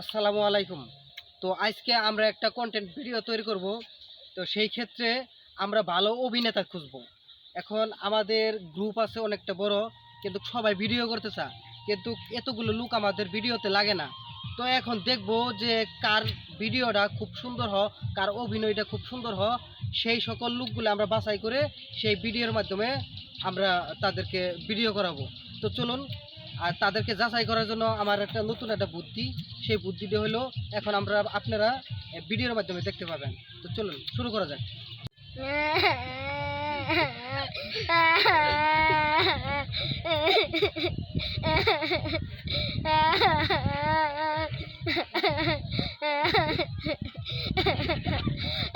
আসসালামু আলাইকুম। তো আজকে আমরা একটা কন্টেন্ট ভিডিও তৈরি করব। তো সেই ক্ষেত্রে আমরা ভালো অভিনেতা খুঁজব। এখন আমাদের গ্রুপ আছে অনেকটা বড়, কিন্তু সবাই ভিডিও করতে চা কিন্তু এতগুলো লুক আমাদের ভিডিওতে লাগে না। তো এখন দেখব যে কার ভিডিওটা খুব সুন্দর হ, কার অভিনয়টা খুব সুন্দর হ। সেই সকল লুকগুলো আমরা বাছাই করে সেই ভিডিওর মাধ্যমে আমরা তাদেরকে ভিডিও করাবো। তো চলুন আর তাদেরকে যাচাই করার জন্য আমার একটা নতুন একটা বুদ্ধি। সেই বুদ্ধিটা হলো, এখন আমরা আপনারা ভিডিওর মাধ্যমে দেখতে পাবেন। তো চলুন, শুরু করা যাক।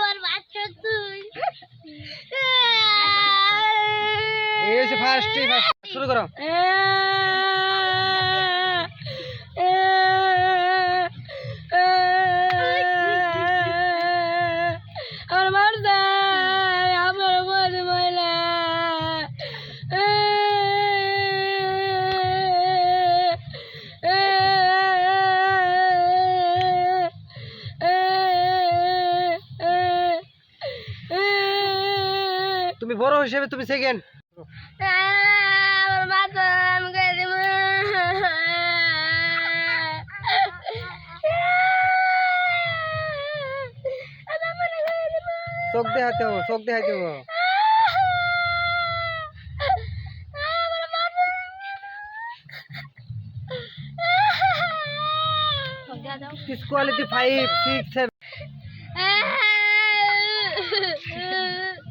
War baca tuh. এই হচ্ছে ফার্স্ট শুরু করো তুমি বড় হিসেবে তুমি সেকেন্ড চোখ দেখাতে হবে চোখ দেখাতে হবে। His